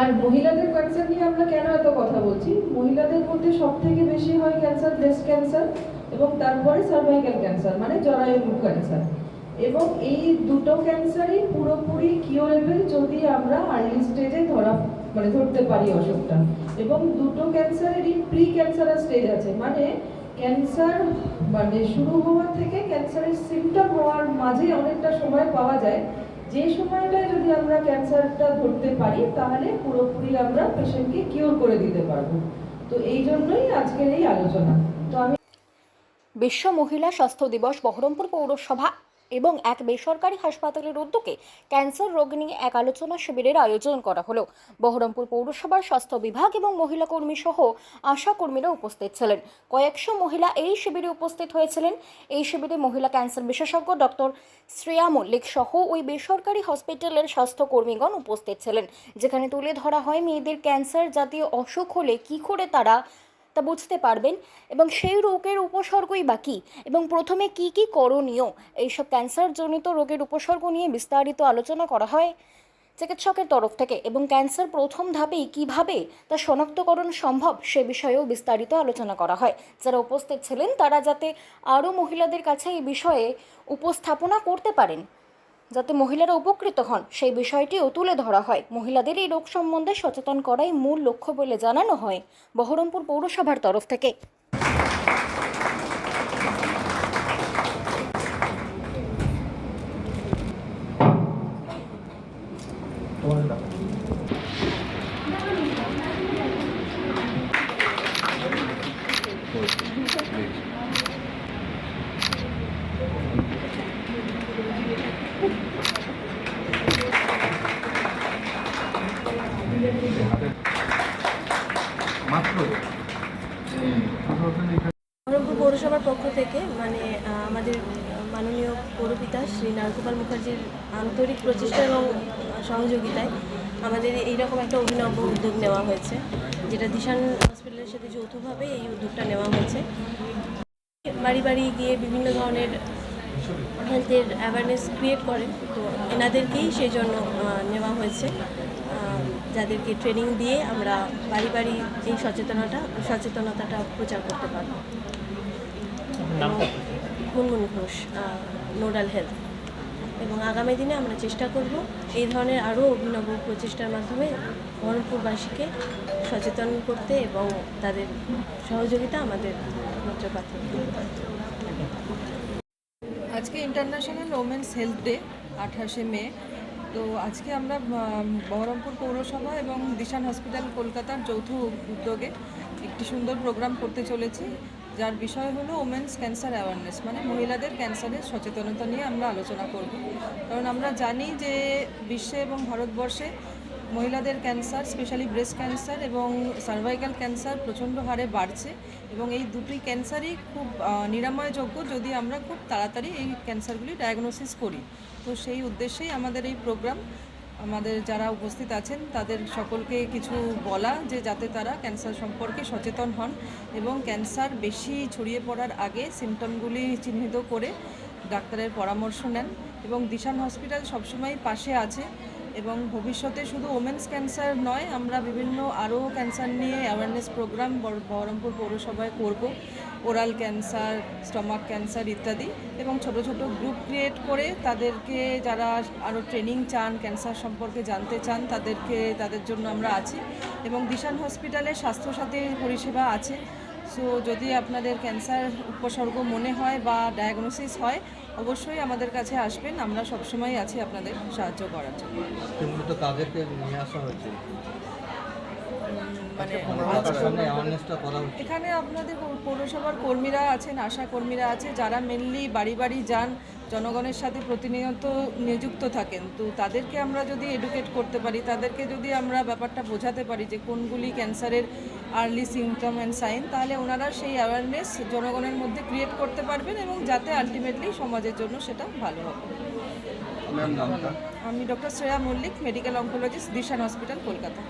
আর মহিলাদের ক্যান্সার নিয়ে আমরা কেন এত কথা বলছি? মহিলাদের মধ্যে সব থেকে বেশি হয় ক্যান্সার ব্রেস্ট ক্যান্সার এবং তারপরে সার্ভাইকাল ক্যান্সার মানে জরায়ুমুখ ক্যান্সার এবং এই দুটো ক্যান্সারই পুরোপুরি কিওরেবল যদি আমরা আর্লি স্টেজে ধরা মানে ধরতে পারি অসুখটা। এবং দুটো ক্যান্সারেরই প্রি ক্যান্সারাস স্টেজ আছে। মানে ক্যান্সার মানে শুরু হওয়া থেকে ক্যান্সারের সিমটম হওয়ার মাঝে অনেকটা সময় পাওয়া যায়। যে সময়টায় যদি আমরা ক্যান্সারটা ধরতে পারি, তাহলে পুরোপুরি আমরা পেশেন্টকে কিওর করে দিতে পারব। তো এই জন্যই আজকের এই আলোচনা। তো আমি বিশ্ব মহিলা স্বাস্থ্য দিবস বহরমপুর পৌরসভা এবং এক বেসরকারি হাসপাতালের উদ্যোগে ক্যান্সার রোগ নিয়ে এক আলোচনা শিবিরের আয়োজন করা হলো। বহরমপুর পৌরসভার স্বাস্থ্য বিভাগ এবং মহিলা কর্মী সহ আশা কর্মীরা উপস্থিত ছিলেন। কয়েকশো মহিলা এই শিবিরে উপস্থিত হয়েছিলেন। এই শিবিরে মহিলা ক্যান্সার বিশেষজ্ঞ ডক্টর শ্রেয়া মল্লিক সহ ওই বেসরকারি হসপিটালের স্বাস্থ্যকর্মীগণ উপস্থিত ছিলেন, যেখানে তুলে ধরা হয় মেয়েদের ক্যান্সার জাতীয় অসুখ হলে কী করে তারা তা বুঝতে পারবেন। এবং সেই রোগের উপসর্গই বা কী? এবং প্রথমে কি কি করণীয়? এইসব ক্যান্সারজনিত রোগের উপসর্গ নিয়ে বিস্তারিত আলোচনা করা হয় চিকিৎসকের তরফ থেকে। এবং ক্যান্সার প্রথম ধাপেই কীভাবে তা শনাক্তকরণ সম্ভব সে বিষয়েও বিস্তারিত আলোচনা করা হয়। যারা উপস্থিত ছিলেন, তারা যাতে আরও মহিলাদের কাছে এই বিষয়ে উপস্থাপনা করতে পারেন। যাতে মহিলারা উপকৃত হন, সেই বিষয়টিও তুলে ধরা হয়। মহিলাদের এই রোগ সম্বন্ধে সচেতন করাই মূল লক্ষ্য বলে জানানো হয় বহরমপুর পৌরসভার তরফ থেকে। পৌরসভার পক্ষ থেকে মানে আমাদের মাননীয় পৌরপিতা শ্রী নারগোপাল মুখার্জির আন্তরিক প্রচেষ্টা এবং সহযোগিতায় আমাদের এইরকম একটা অভিনব উদ্যোগ নেওয়া হয়েছে, যেটা দিশান হসপিটালের সাথে যৌথভাবে এই উদ্যোগটা নেওয়া হয়েছে। বাড়ি বাড়ি গিয়ে বিভিন্ন ধরনের হেলথের অ্যাওয়ারনেস ক্রিয়েট করে, তো এনাদেরকেই সেই জন্য নেওয়া হয়েছে। যাদেরকে ট্রেনিং দিয়ে আমরা বাড়ি বাড়ি এই সচেতনতা, সচেতনতাটা প্রচার করতে পারব। Munmun Ghosh nodal health. এবং আগামী দিনে আমরা চেষ্টা করব এই ধরনের আরও অভিনব প্রচেষ্টার মাধ্যমে বহরমপুরবাসীকে সচেতন করতে এবং তাদের সহযোগিতা আমাদের মাত্র পাঠাতে আজকে ইন্টারন্যাশনাল ওমেন্স হেলথ ডে আঠাশে মে। তো আজকে আমরা বহরমপুর পৌরসভা এবং দিশান হসপিটাল কলকাতার যৌথ উদ্যোগে একটি সুন্দর প্রোগ্রাম করতে চলেছি। যার বিষয় হলো ওমেন্স ক্যান্সার অ্যাওয়ারনেস মানে মহিলাদের ক্যান্সারের সচেতনতা নিয়ে আমরা আলোচনা করব। কারণ আমরা জানি যে বিশ্বে এবং ভারতবর্ষে মহিলাদের ক্যান্সার স্পেশালি ব্রেস্ট ক্যান্সার এবং সার্ভাইকাল ক্যান্সার প্রচণ্ড হারে বাড়ছে এবং এই দুটি ক্যান্সারই খুব নিরাময়যোগ্য যদি আমরা খুব তাড়াতাড়ি এই ক্যান্সারগুলি ডায়াগনোসিস করি। তো সেই উদ্দেশ্যেই আমাদের এই প্রোগ্রাম আমাদের যারা উপস্থিত আছেন, তাদের সকলকে কিছু বলা যে যাতে তারা ক্যান্সার সম্পর্কে সচেতন হন এবং ক্যান্সার বেশি ছড়িয়ে পড়ার আগে সিমটমগুলি চিহ্নিত করে ডাক্তারের পরামর্শ নেন এবং দিশান হসপিটাল সবসময় পাশে আছে। এবং ভবিষ্যতে শুধু ওমেন্স ক্যান্সার নয়, আমরা বিভিন্ন আরও ক্যান্সার নিয়ে অ্যাওয়ারনেস প্রোগ্রাম বহরমপুর পৌরসভায় করব। ওরাল ক্যান্সার স্টমাক ক্যান্সার ইত্যাদি এবং ছোট ছোট গ্রুপ ক্রিয়েট করে তাদেরকে যারা আরও ট্রেনিং চান ক্যান্সার সম্পর্কে জানতে চান, তাদেরকে, তাদের জন্য আমরা আছি এবং দিশান হসপিটালে স্বাস্থ্যসাথী পরিষেবা আছে। সো যদি আপনাদের ক্যান্সার উপসর্গ মনে হয় বা ডায়াগনোসিস হয় অবশ্যই আমাদের কাছে আসবেন। আমরা সবসময় আছি আপনাদের সাহায্য করার জন্য। মূলত নিয়ে আসা হয়েছে। মানে হচ্ছে এখানে আপনাদের পৌরসভার কর্মীরা আছেন আশা কর্মীরা আছে যারা মেনলি বাড়ি বাড়ি যান জনগণের সাথে প্রতিনিয়ত নিযুক্ত থাকেন। তো তাদেরকে আমরা যদি এডুকেট করতে পারি তাদেরকে যদি আমরা ব্যাপারটা বোঝাতে পারি যে কোনগুলি ক্যান্সারের আর্লি সিমটম অ্যান্ড সাইন তাহলে ওনারা সেই অ্যাওয়ারনেস জনগণের মধ্যে ক্রিয়েট করতে পারবেন এবং যাতে আলটিমেটলি সমাজের জন্য সেটা ভালো হবে। আমি doctor Shreya Mallick medical oncologist Dishan hospital Kolkata?